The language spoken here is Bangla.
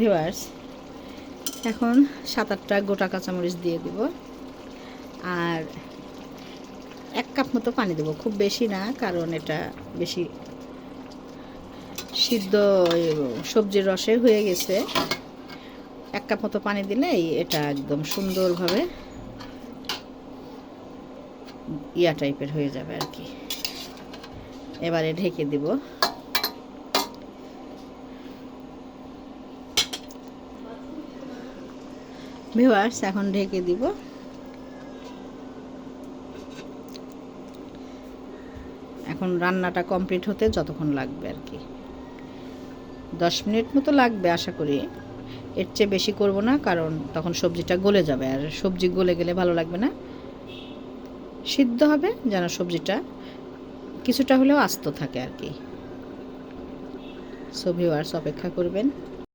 ভিউয়ার্স, এখন সাত আটটা গোটা কাঁচামরিচ দিয়ে দিব। আর এক কাপ মতো পানি দেবো, খুব বেশি না, কারণ এটা বেশি সিদ্ধ সবজির রসে হয়ে গেছে। এক কাপ মতো পানি দিলেই এটা একদম সুন্দরভাবে ইয়া টাইপের হয়ে যাবে আর কি। এবারে ঢেকে দিব। ভিউয়ার্স এখন ঢেকে দিব। এখন রান্নাটা কমপ্লিট হতে যতক্ষণ লাগবে আর কি। দশ মিনিট মতো লাগবে আশা করি। এর চেয়ে বেশি করব না, কারণ তখন সবজিটা গলে যাবে আর সবজি গলে গেলে ভালো লাগবে না। সিদ্ধ হবে যেন সবজিটা। কিছুটা হলেও আস্ত থাকে আর কি। সো ভিউয়ার্স, অপেক্ষা করবেন।